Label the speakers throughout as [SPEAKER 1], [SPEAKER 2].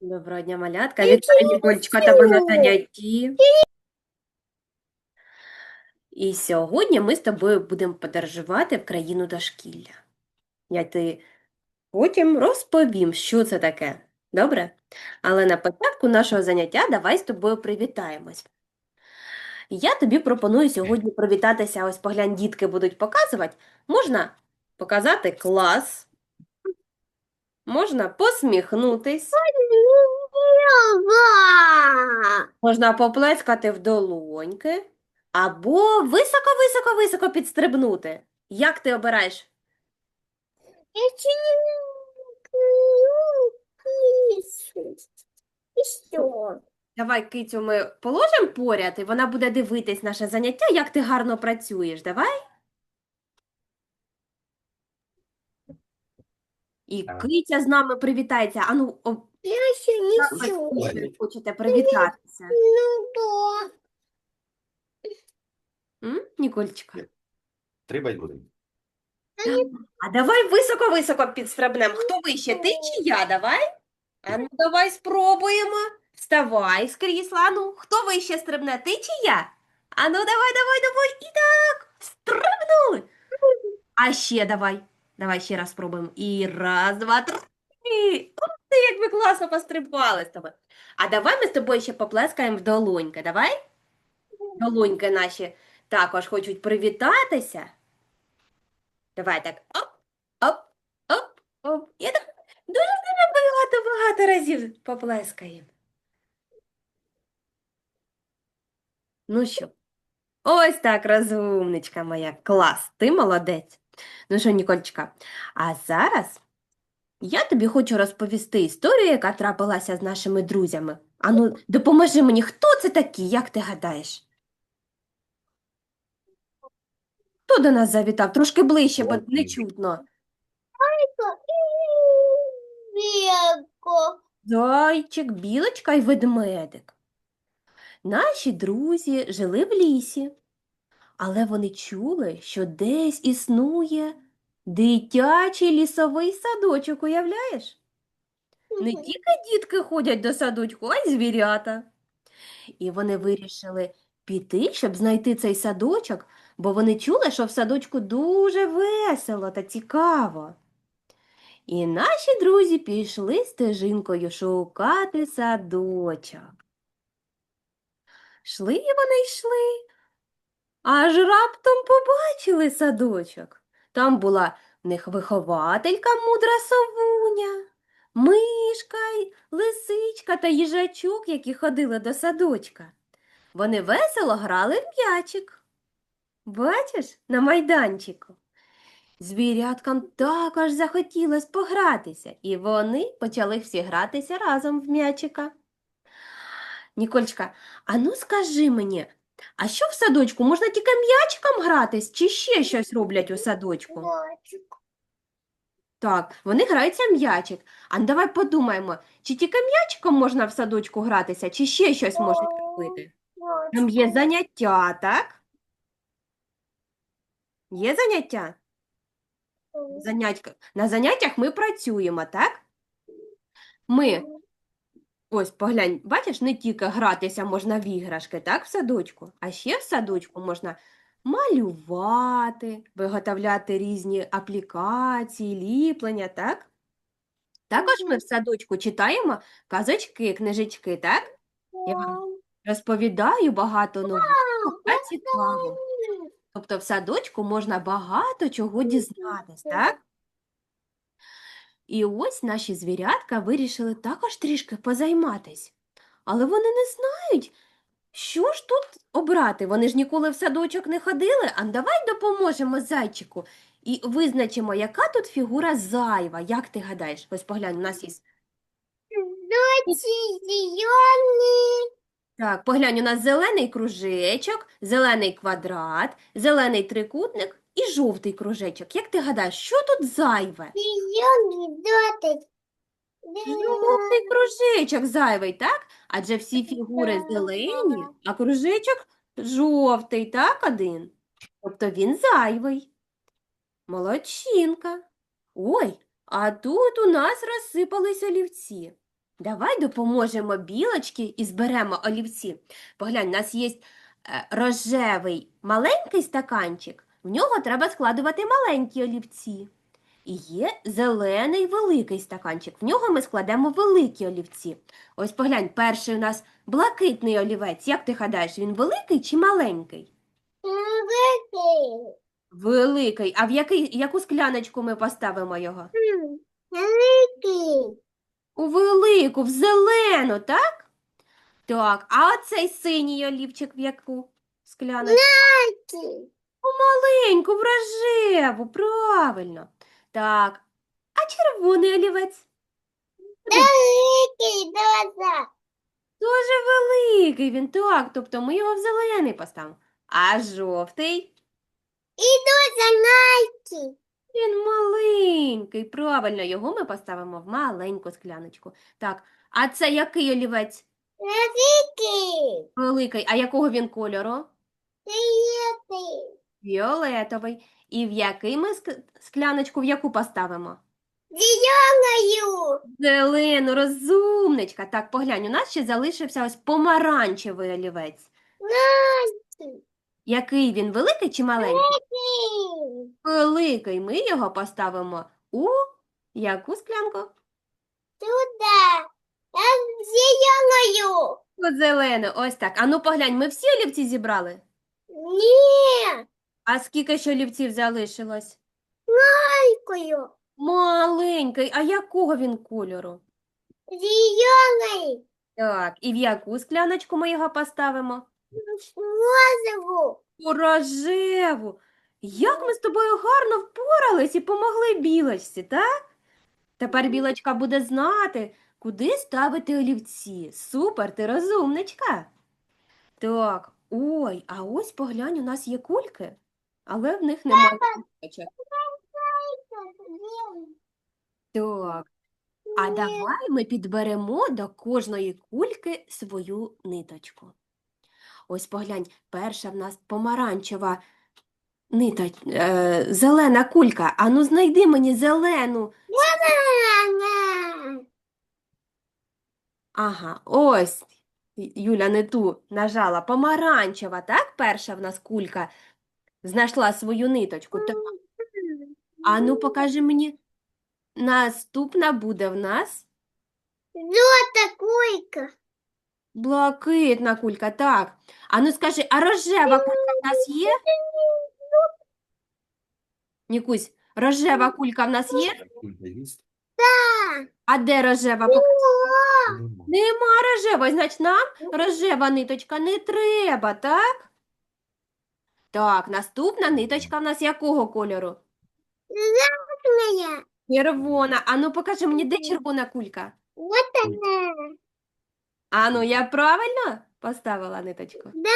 [SPEAKER 1] Доброго дня, малятка. Вітаю, Ніколечка, тебе на занятті. І сьогодні ми з тобою будемо подорожувати в країну дошкілля. Я ти потім розповім, що це таке. Добре? Але на початку нашого заняття давай з тобою привітаємось. Я тобі пропоную сьогодні привітатися. Ось поглянь, дітки будуть показувати. Можна показати клас, можна посміхнутись. Можна поплескати в долоньки або високо-високо-високо підстрибнути. Як ти обираєш? Давай кицю ми положимо поряд, і вона буде дивитись наше заняття, як ти гарно працюєш. Давай. І
[SPEAKER 2] Так.
[SPEAKER 1] киця з нами привітається. Ану, об...
[SPEAKER 3] Я еще не
[SPEAKER 1] як ви хочете привітатися?
[SPEAKER 3] Ну да.
[SPEAKER 1] М? Нікольчика?
[SPEAKER 2] Трибать будемо.
[SPEAKER 1] А давай високо-високо підстрибнемо. Хто вище, ти чи я? Давай? А ну давай спробуємо. Вставай з крісла. Ану, хто вище стрибне, ти чи я? Ану, давай, давай, давай. І так. Стрибнули. А ще давай. Давай ще раз спробуємо. І раз, два, три. Ух ти, як ми класно пострибали з тобою. А давай ми з тобою ще поплескаємо в долоньки. Давай? Долоньки наші також хочуть привітатися. Давай так. Оп, оп, оп, оп. І так дуже дуже багато-багато разів поплескаємо. Ну що? Ось так, розумничка моя. Клас, ти молодець. Ну що, Нікольчика, а зараз я тобі хочу розповісти історію, яка трапилася з нашими друзями. Ану, допоможи мені, хто це такі, як ти гадаєш? Хто до нас завітав? Трошки ближче, бо не чутно. Зайчик, білочка і ведмедик. Наші друзі жили в лісі, але вони чули, що десь існує дитячий лісовий садочок, уявляєш? Не тільки дітки ходять до садочку, а й звірята. І вони вирішили піти, щоб знайти цей садочок, бо вони чули, що в садочку дуже весело та цікаво. І наші друзі пішли стежинкою шукати садочок. Шли вони йшли, аж раптом побачили садочок. Там була в них вихователька мудра совуня, мишка, лисичка та їжачок, які ходили до садочка. Вони весело грали в м'ячик. Бачиш, на майданчику. Звіряткам також захотілось погратися, і вони почали всі гратися разом в м'ячика. Нікольчка, а ну скажи мені, а що в садочку? Можна тільки м'ячиком гратись, чи ще щось роблять у садочку?
[SPEAKER 3] Мальчик.
[SPEAKER 1] Так, вони граються в м'ячик. А ну давай подумаємо, чи тільки м'ячиком можна в садочку гратися, чи ще щось можна робити? Там є заняття, так? Є заняття? Занятька. На заняттях ми працюємо, так? Ми, ось поглянь, бачиш, не тільки гратися можна в іграшки, так, в садочку, а ще в садочку можна малювати, виготовляти різні аплікації, ліплення, так? Також ми в садочку читаємо казочки, книжечки, так? Я вам розповідаю багато нового та цікавого. Тобто в садочку можна багато чого дізнатись, так? І ось наші звірятка вирішили також трішки позайматись. Але вони не знають, що ж тут обрати. Вони ж ніколи в садочок не ходили, а давай допоможемо зайчику і визначимо, яка тут фігура зайва. Як ти гадаєш? Ось поглянь, у нас є.
[SPEAKER 3] Зеленый.
[SPEAKER 1] Так, поглянь, у нас зелений кружечок, зелений квадрат, зелений трикутник і жовтий кружечок. Як ти гадаєш, що тут зайве? Жовтий кружечок зайвий, так? Адже всі фігури зелені, а кружечок жовтий, так, один. Тобто він зайвий. Молодчинка. Ой, А тут у нас розсипались олівці. Давай допоможемо білочці і зберемо олівці. Поглянь, у нас є е, рожевий маленький стаканчик, в нього треба складувати маленькі олівці. І є зелений великий стаканчик, в нього ми складемо великі олівці. Ось поглянь, перший у нас блакитний олівець. Як ти гадаєш, він великий чи маленький?
[SPEAKER 3] Великий.
[SPEAKER 1] Великий. А в який, яку скляночку ми поставимо його?
[SPEAKER 3] Великий.
[SPEAKER 1] У велику, в зелену, так? Так, а оцей синій олівчик в яку скляночку?
[SPEAKER 3] Великий.
[SPEAKER 1] Маленьку, в рожеву, правильно. Так, а червоний олівець?
[SPEAKER 3] Великий глаза.
[SPEAKER 1] Дуже великий він, так, тобто ми його в зелений поставимо. А жовтий?
[SPEAKER 3] І дуже найкий.
[SPEAKER 1] Він маленький, правильно, його ми поставимо в маленьку скляночку. Так, а це який олівець?
[SPEAKER 3] Великий.
[SPEAKER 1] Великий, а якого він кольору?
[SPEAKER 3] Приятний.
[SPEAKER 1] Фіолетовий. І в який ми ск- скляночку в яку поставимо?
[SPEAKER 3] Зеленою.
[SPEAKER 1] Зелену, розумничка. Так, поглянь, у нас ще залишився ось помаранчевий олівець. Який він, великий чи маленький? Великий. Ми його поставимо у яку склянку?
[SPEAKER 3] Туда. А зеленою.
[SPEAKER 1] Зелену. Ось так. А ну поглянь, ми всі олівці зібрали?
[SPEAKER 3] Ні.
[SPEAKER 1] А скільки ще олівців залишилось?
[SPEAKER 3] Найкою.
[SPEAKER 1] Маленький. А якого він кольору?
[SPEAKER 3] Зеленой.
[SPEAKER 1] Так, і в яку скляночку ми його поставимо?
[SPEAKER 3] Розову.
[SPEAKER 1] У рожеву. Як ми з тобою гарно впорались і помогли білочці, так? Тепер білочка буде знати, куди ставити олівці. Супер, ти розумничка. Так, ой, а ось поглянь, у нас є кульки, але в них немає кісточок. Так, а давай ми підберемо до кожної кульки свою ниточку. Ось поглянь, перша в нас помаранчева ниточ... е, зелена кулька. Ану, знайди мені зелену. Ага, ось. Юля не ту нажала. Помаранчева, так? Перша в нас кулька знайшла свою ниточку. Так, Ану, покажи мені. Наступна буде в нас
[SPEAKER 3] Золота кулька.
[SPEAKER 1] блакитна кулька, так. Ану, скажи, а рожева кулька в нас є? Нікусь, рожева кулька в нас є?
[SPEAKER 2] Есть?
[SPEAKER 1] А де рожева?
[SPEAKER 2] Нема.
[SPEAKER 1] Нема рожевої, значить нам рожева ниточка не треба, так? Так, наступна ниточка в нас якого кольору?
[SPEAKER 3] Зеленая.
[SPEAKER 1] Червона. Ану, покажи мені, де червона кулька?
[SPEAKER 3] Вот она.
[SPEAKER 1] Ану, я правильно поставила ниточку?
[SPEAKER 3] Да.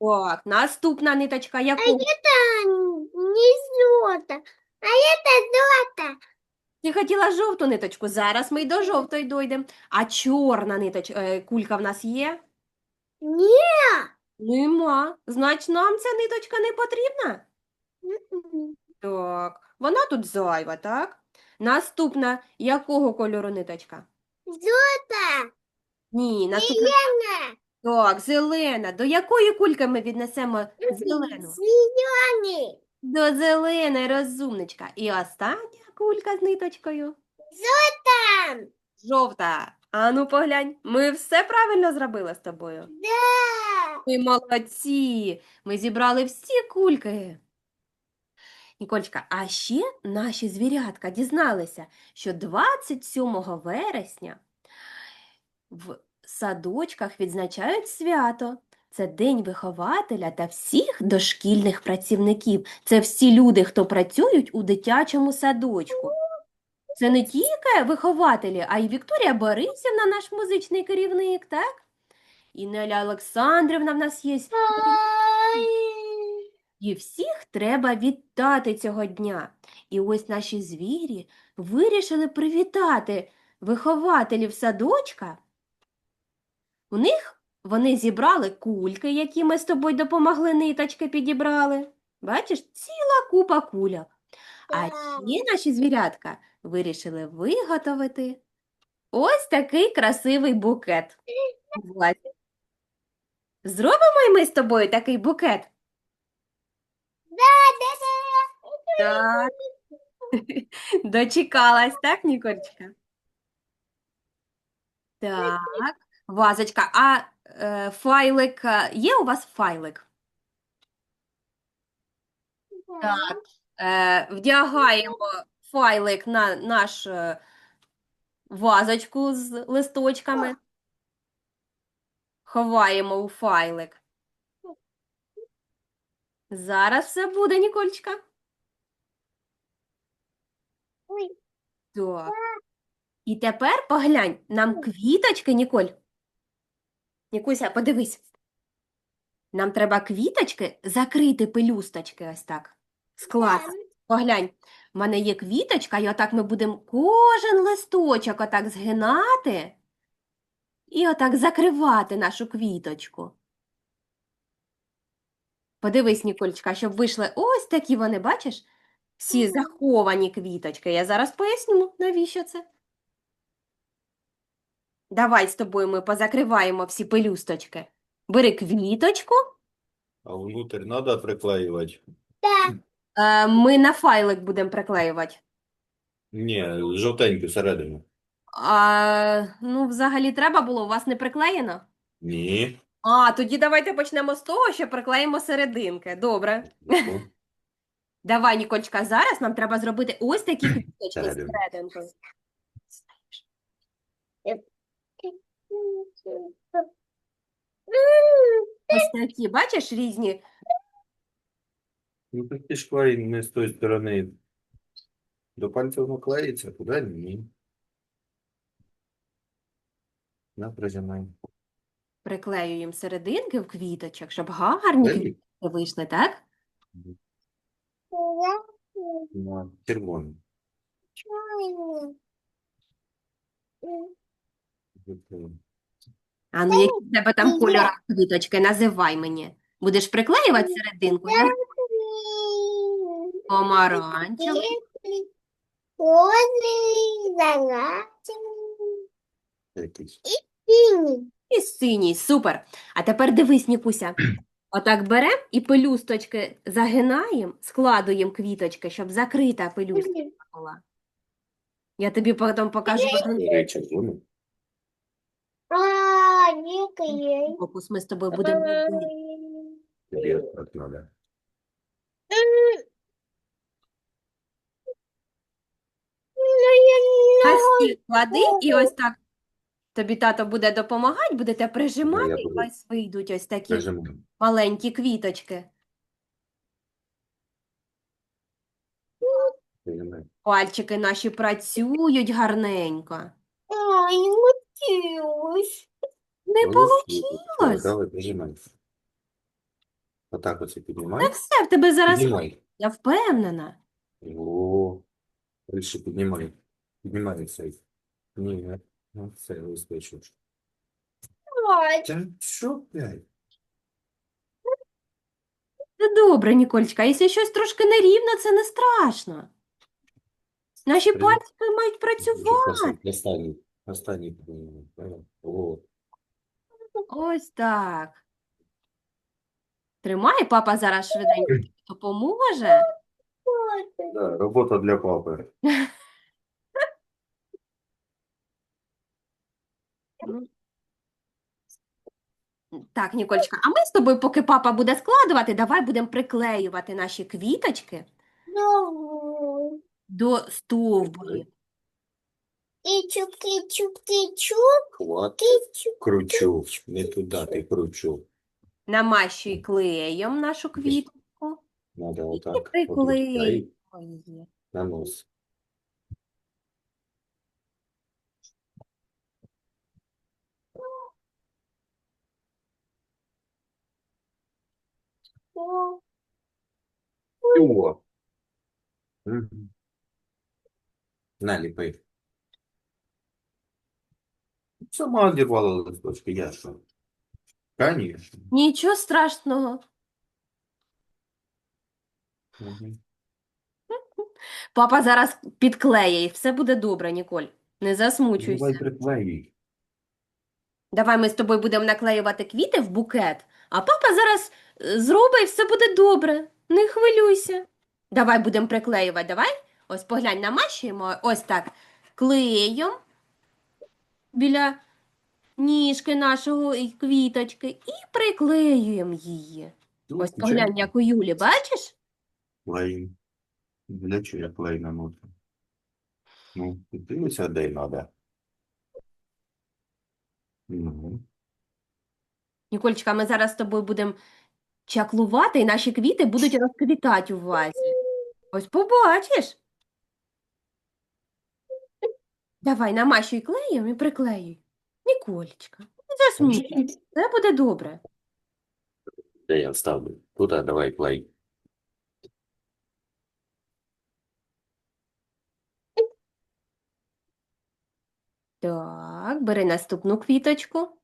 [SPEAKER 1] Так, наступна ниточка
[SPEAKER 3] А это не золото, а это золото.
[SPEAKER 1] Ти хотіла жовту ниточку, зараз ми й до жовтої дойдемо. А чорна ниточ... е, кулька в нас є?
[SPEAKER 3] Не.
[SPEAKER 1] Нема. Значить, нам ця ниточка не потрібна? Так, вона тут зайва, так? Наступна, якого кольору ниточка?
[SPEAKER 3] Золото.
[SPEAKER 1] Ні, наступна.
[SPEAKER 3] Зелена.
[SPEAKER 1] Так, зелена. До якої кульки ми віднесемо зелену?
[SPEAKER 3] Зеленый.
[SPEAKER 1] До зеленої, розумничка. І остання кулька з ниточкою.
[SPEAKER 3] Там.
[SPEAKER 1] Жовта. Ану, поглянь, ми все правильно зробили з тобою.
[SPEAKER 3] Да.
[SPEAKER 1] Ми молодці. Ми зібрали всі кульки. Нікольчка, а ще наші звірятка дізналися, що 27 вересня в садочках відзначають свято. Це День вихователя та всіх дошкільних працівників. Це всі люди, хто працюють у дитячому садочку. Це не тільки вихователі, а й Вікторія Борисівна, наш музичний керівник, так? І Неля Олександрівна в нас є.
[SPEAKER 3] Ай.
[SPEAKER 1] І всіх треба вітати цього дня. І ось наші звірі вирішили привітати вихователів садочка. У них вони зібрали кульки, які ми з тобою допомогли ниточки підібрали. Бачиш, ціла купа кульок. А ще наші звірятка вирішили виготовити ось такий красивий букет. Зробимо й ми з тобою такий букет? Так. Дочекалась, так, Ніколечка? Так, вазочка, а е, файлик, е, є у вас файлик? Так. Е, вдягаємо файлик на наш е, вазочку з листочками. Ховаємо у файлик. Зараз все буде, Ніколечка.
[SPEAKER 3] Ой.
[SPEAKER 1] Так. І тепер поглянь, нам квіточки, Ніколь. Нікуся, подивись. Нам треба квіточки закрити пелюсточки ось так. Скласти. Поглянь, в мене є квіточка, і отак ми будемо кожен листочок отак згинати і отак закривати нашу квіточку. Подивись, Ніколечка, щоб вийшли ось такі вони, бачиш? Всі заховані квіточки. Я зараз поясню, навіщо це. Давай з тобою ми позакриваємо всі пелюсточки. Бери квіточку,
[SPEAKER 2] А внутрь надо приклеивать?
[SPEAKER 3] Да.
[SPEAKER 1] Е, ми на файлик будемо приклеювати.
[SPEAKER 2] Не, жовтеньку середину.
[SPEAKER 1] А, ну, взагалі треба було, у вас не приклеєно?
[SPEAKER 2] Ні.
[SPEAKER 1] А, тоді давайте почнемо з того, що приклеїмо серединки. Добре.
[SPEAKER 2] Ну,
[SPEAKER 1] Давай, Ніколечка, зараз нам треба зробити ось такі квіточки з серединкою. Ось такі, бачиш, різні.
[SPEAKER 2] Ну так ти ж клей не з тої сторони. До пальця воно клеїться, туди ні. На, прижимай.
[SPEAKER 1] Приклеюємо серединки в квіточок, щоб гарні
[SPEAKER 2] Клеїть?
[SPEAKER 1] квіточки вийшли, так?
[SPEAKER 2] На червоний.
[SPEAKER 1] А ну, які в тебе там кольори квіточки, називай мені. Будеш приклеювати серединку? Я помаранчевий.
[SPEAKER 3] Розовый, золотый,
[SPEAKER 2] Якийсь.
[SPEAKER 3] синий.
[SPEAKER 1] І синій, супер. А тепер дивись, Нікуся. Отак беремо і пелюсточки загинаємо, складуємо квіточки, щоб закрита пелюстка була. Я тобі потім покажу
[SPEAKER 2] червоний.
[SPEAKER 3] А,
[SPEAKER 1] фокус. Ми з тобою будемо робити.
[SPEAKER 2] Тобі.
[SPEAKER 1] На стіл клади і ось так. Тобі тато буде допомагати, будете прижимати, і
[SPEAKER 2] буду.
[SPEAKER 1] ось вийдуть ось такі
[SPEAKER 2] Прижимай.
[SPEAKER 1] маленькі квіточки. Пальчики наші працюють гарненько.
[SPEAKER 3] Ой, мутилась.
[SPEAKER 1] Не получилось.
[SPEAKER 2] Давай, прижимай. Отак оце піднімай.
[SPEAKER 1] все, в тебе зараз
[SPEAKER 2] Піднімай.
[SPEAKER 1] я впевнена.
[SPEAKER 2] О, більше піднімай. Піднімай цей. Ні, не. Ну, листочок.
[SPEAKER 3] Ой,
[SPEAKER 2] Та що п'ять?
[SPEAKER 1] Це добре, Ніколечка. А Якщо щось трошки нерівно, це не страшно. Наші пальчики мають працювати.
[SPEAKER 2] Останній. Останній. Давай. О,
[SPEAKER 1] Ось так. Тримай, папа зараз швиденько допоможе.
[SPEAKER 2] да, робота для папи.
[SPEAKER 1] Так, Ніколечка, а ми з тобою, поки папа буде складувати, давай будемо приклеювати наші квіточки до стовбурів.
[SPEAKER 2] Кручу. Не туди, ти кручу.
[SPEAKER 1] Намащуй клеєм нашу квітку.
[SPEAKER 2] Надо
[SPEAKER 1] І
[SPEAKER 2] отак. отут
[SPEAKER 1] приклеїмо її.
[SPEAKER 2] на нос.
[SPEAKER 3] О,
[SPEAKER 2] О. Мгм. На, ліпи. Сама одірвала листочки, я що? Конечно.
[SPEAKER 1] Нічого страшного.
[SPEAKER 2] Мгм.
[SPEAKER 1] Папа зараз підклеє, і все буде добре, Ніколь. Не
[SPEAKER 2] Давай
[SPEAKER 1] засмучуйся. Давай ми з тобою будемо наклеювати квіти в букет, а папа зараз е, зробить і все буде добре. Не хвилюйся. Давай будемо приклеювати, давай. Ось поглянь, намащуємо ось так клеєм біля ніжки нашого і квіточки і приклеюємо її.
[SPEAKER 2] Тут
[SPEAKER 1] Ось поглянь, як у Юлі, бачиш?
[SPEAKER 2] Клей. Для чого я клей наношу? Ну, дивися, де треба. Ну,
[SPEAKER 1] Нікольчика, ми зараз з тобою будемо чаклувати, і наші квіти будуть розквітати у вазі. Ось побачиш. Давай, намащуй клеєм і приклеюй. Ніколечка, не засмійся, все буде добре.
[SPEAKER 2] де я ставлю? Тут, а давай клей.
[SPEAKER 1] Так, бери наступну квіточку.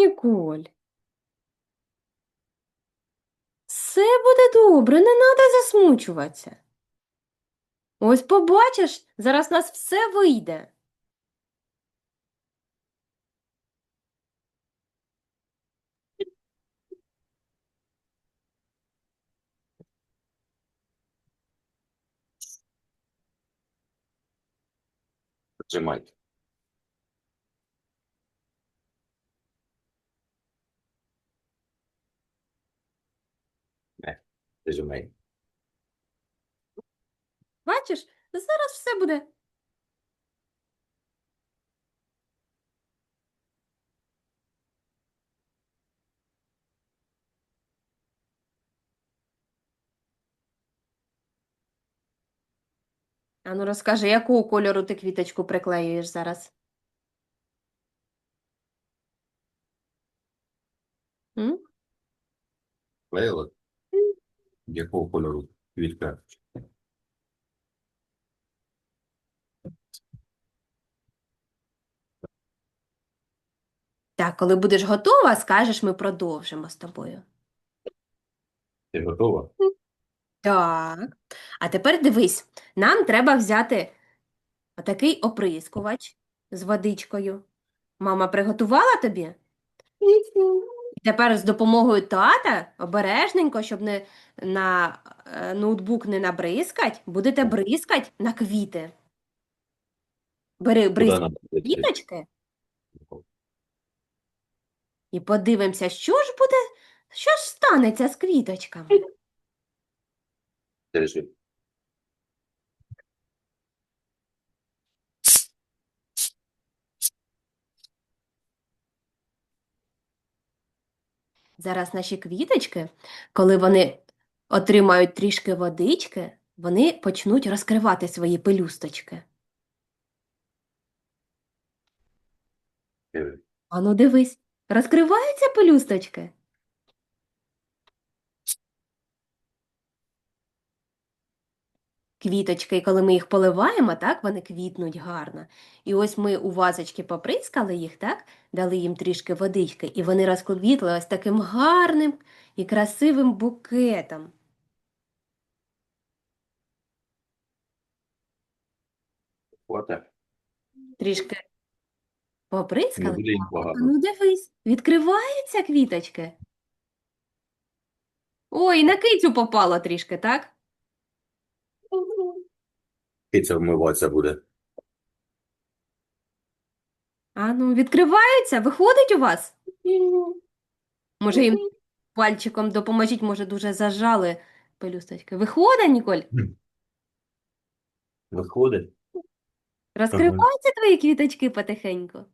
[SPEAKER 1] Ніколь. Все буде добре, не треба засмучуватися. Ось побачиш, зараз у нас все вийде.
[SPEAKER 2] Тримай. Тримай.
[SPEAKER 1] Бачиш, зараз все буде. А ну розкажи, якого кольору ти квіточку приклеюєш зараз? М?
[SPEAKER 2] Клеїла? Якого кольору квітка?
[SPEAKER 1] Так, коли будеш готова, скажеш, ми продовжимо з тобою.
[SPEAKER 2] Ти готова?
[SPEAKER 1] Так. А тепер дивись, нам треба взяти отакий оприскувач з водичкою. Мама приготувала тобі? Тепер з допомогою тата обережненько, щоб не на е, ноутбук не набризкать, будете бризкать на квіти. Бери
[SPEAKER 2] буде?
[SPEAKER 1] квіточки і подивимося, що ж буде, що ж станеться з квіточками.
[SPEAKER 2] Держи.
[SPEAKER 1] Зараз наші квіточки, коли вони отримають трішки водички, вони почнуть розкривати свої пелюсточки.
[SPEAKER 2] Держи.
[SPEAKER 1] Ану, дивись, розкриваються пелюсточки. Квіточки, і коли ми їх поливаємо, так, вони квітнуть гарно. І ось ми у вазочки поприскали їх, так, дали їм трішки водички, і вони розквітли ось таким гарним і красивим букетом.
[SPEAKER 2] Хвата.
[SPEAKER 1] Трішки
[SPEAKER 2] Не
[SPEAKER 1] поприскали.
[SPEAKER 2] буде їх багато.
[SPEAKER 1] Ну, дивись, відкриваються квіточки. Ой, на кицю попало трішки, так?
[SPEAKER 2] Киця вмиватися буде.
[SPEAKER 1] А ну, відкриваються, виходить у вас? Може, їм пальчиком допоможіть, може, дуже зажали пелюсточки. Виходить, Ніколь?
[SPEAKER 2] Виходить.
[SPEAKER 1] Розкриваються твої квіточки потихеньку?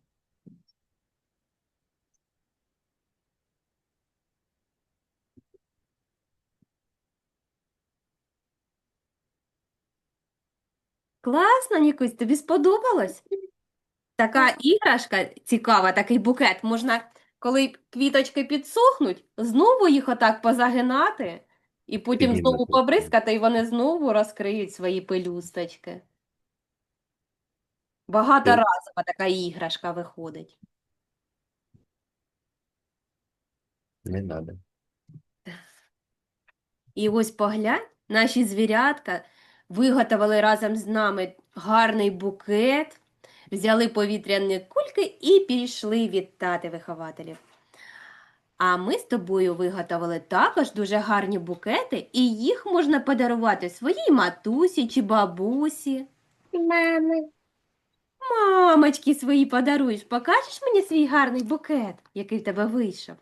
[SPEAKER 1] Класно, Нікусь, тобі сподобалось? Така іграшка цікава, такий букет. Можна, коли квіточки підсохнуть, знову їх отак позагинати, і потім
[SPEAKER 2] Піднімати.
[SPEAKER 1] знову побризкати, і вони знову розкриють свої пелюсточки. Багаторазова така іграшка виходить.
[SPEAKER 2] Не надо.
[SPEAKER 1] І ось поглянь, наші звірятка виготовили разом з нами гарний букет, взяли повітряні кульки і пішли вітати вихователів. А ми з тобою виготовили також дуже гарні букети, і їх можна подарувати своїй матусі чи бабусі.
[SPEAKER 3] Мама.
[SPEAKER 1] Мамочки свої подаруєш. Покажеш мені свій гарний букет, який в тебе вийшов?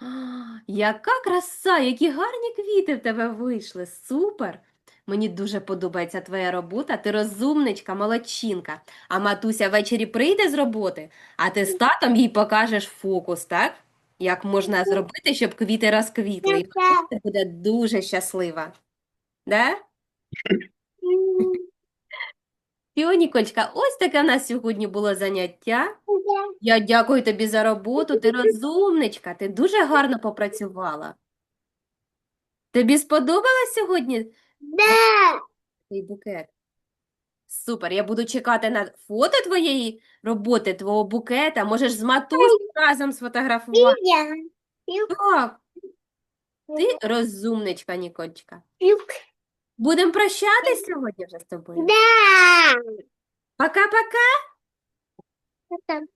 [SPEAKER 1] А, яка краса, які гарні квіти в тебе вийшли. Супер! Мені дуже подобається твоя робота. Ти розумничка, молодчинка. А матуся ввечері прийде з роботи, а ти з татом їй покажеш фокус, так? Як можна зробити, щоб квіти розквітли. І матуся буде дуже щаслива. Да?
[SPEAKER 3] М,
[SPEAKER 1] ось таке в нас сьогодні було заняття. Я дякую тобі за роботу. Ти розумничка, ти дуже гарно попрацювала. Тобі сподобалось сьогодні
[SPEAKER 3] Да.
[SPEAKER 1] цей букет? Супер, я буду чекати на фото твоєї роботи, твого букета. Можеш з матусею разом сфотографувати.
[SPEAKER 3] Я.
[SPEAKER 1] Так, ти розумничка, Ніколечка.
[SPEAKER 3] Люк.
[SPEAKER 1] Будемо прощатись сьогодні вже з тобою.
[SPEAKER 3] Да.
[SPEAKER 1] Пока-пока.
[SPEAKER 3] Это